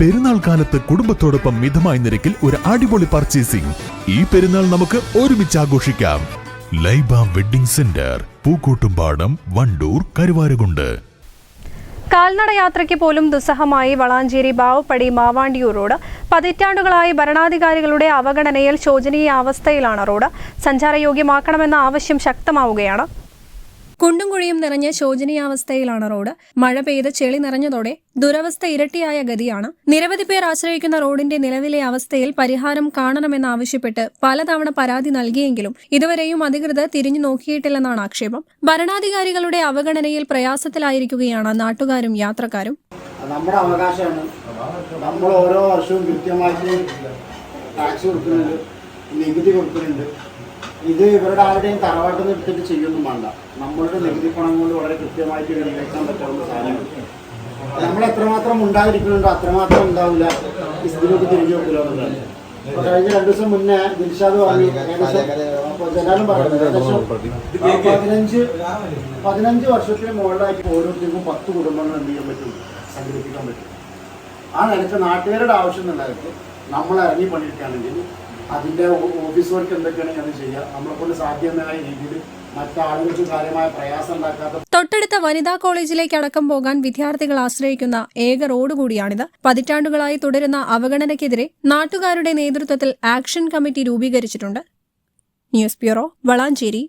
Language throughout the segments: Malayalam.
പെരുന്നാൾ കാലത്ത് കുടുംബത്തോടൊപ്പം മിതമായ നിരക്കിൽ ഒരു അടിപൊളി പർച്ചേസിംഗ് ഈ പെരുന്നാൾ നമുക്ക് ഒരുമിച്ച് ആഘോഷിക്കാം. Laiba wedding centre Pookkottumpadam Wandoor Karuvarakundu. കാൽനട യാത്രയ്ക്ക് പോലും ദുസ്സഹമായി വളാഞ്ചേരി ബാവപ്പടി മാവാണ്ടിയൂർ റോഡ് പതിറ്റാണ്ടുകളായി ഭരണാധികാരികളുടെ അവഗണനയിൽ ശോചനീയ അവസ്ഥയിലാണ് റോഡ്. സഞ്ചാരയോഗ്യമാക്കണമെന്ന ആവശ്യം ശക്തമാവുകയാണ്. കുണ്ടും കുഴിയും നിറഞ്ഞ ശോചനീയാവസ്ഥയിലാണ് റോഡ്. മഴ പെയ്ത് ചെളി നിറഞ്ഞതോടെ ദുരവസ്ഥ ഇരട്ടിയായ ഗതിയാണ്. നിരവധി പേർ ആശ്രയിക്കുന്ന റോഡിന്റെ നിലവിലെ അവസ്ഥയിൽ പരിഹാരം കാണണമെന്നാവശ്യപ്പെട്ട് പലതവണ പരാതി നൽകിയെങ്കിലും ഇതുവരെയും അധികൃതർ തിരിഞ്ഞു നോക്കിയിട്ടില്ലെന്നാണ് ആക്ഷേപം. ഭരണാധികാരികളുടെ അവഗണനയിൽ പ്രയാസത്തിലായിരിക്കുകയാണ് നാട്ടുകാരും യാത്രക്കാരും. നമ്മുടെ അവകാശമാണ്. നമ്മൾ ഓരോ വർഷവും കൃത്യമായിട്ട് ടാക്സ് കൊടുക്കുന്നുണ്ട് നികുതി കൊടുക്കുന്നുണ്ട്. ഇത് ഇവരുടെ ആരുടെയും തറവാട്ടിൽ നിന്ന് എടുത്തിട്ട് ചെയ്യൊന്നും വേണ്ട. നമ്മളുടെ നികുതി പണം കൊണ്ട് വളരെ കൃത്യമായിട്ട് വിനിയോഗിക്കാൻ പറ്റാവുന്ന സാധനമാണ് നമ്മൾ എത്രമാത്രം ഉണ്ടായിരിക്കുന്നുണ്ടോ അത്രമാത്രം ഉണ്ടാവില്ല. ഇതിലേക്ക് തിരിഞ്ഞു നോക്കില്ല എന്നുള്ളത് കഴിഞ്ഞ രണ്ടു ദിവസം മുന്നേ ദിൽഷാദ് പറഞ്ഞു ഏകദേശം ജനാലും പറഞ്ഞു പതിനഞ്ച് പതിനഞ്ച് വർഷത്തിന് മുകളിലായിട്ട് ഓരോരുത്തർക്കും പത്ത് കുടുംബങ്ങൾ എന്ത് ചെയ്യാൻ പറ്റും? സംഘടിപ്പിക്കാൻ പറ്റും. ആ നിലച്ച നാട്ടുകാരുടെ ആവശ്യം ഉണ്ടായിരുന്നു നമ്മൾ ഇറങ്ങി പണിയെടുക്കുകയാണെങ്കിൽ അതിന്റെ ഓഫീസ് വർക്ക് എന്തൊക്കെയാണെങ്കിൽ അത് ചെയ്യുക നമ്മളെ കൊണ്ട് സാധ്യമായ രീതിയിൽ മറ്റാളുകൾക്ക് കാര്യമായ പ്രയാസം ഉണ്ടാക്കാത്ത തൊട്ടടുത്ത വനിതാ കോളേജിലേക്ക് അടക്കം പോകാൻ വിദ്യാർത്ഥികൾ ആശ്രയിക്കുന്ന ഏക റോഡ് കൂടിയാണിത്. പതിറ്റാണ്ടുകളായി തുടരുന്ന അവഗണനയ്ക്കെതിരെ നാട്ടുകാരുടെ നേതൃത്വത്തിൽ ആക്ഷൻ കമ്മിറ്റി രൂപീകരിച്ചിട്ടുണ്ട്. News bureau Valanchery.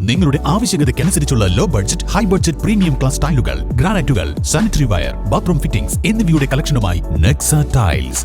നിങ്ങളുടെ ആവശ്യകതയ്ക്കനുസരിച്ചുള്ള low budget high budget premium class ടൈലുകൾ ഗ്രാനൈറ്റുകൾ സാനിറ്ററി വയർ ബാത്റൂം ഫിറ്റിംഗ്സ് എന്നിവയുടെ കളക്ഷനുമായി Nexa tiles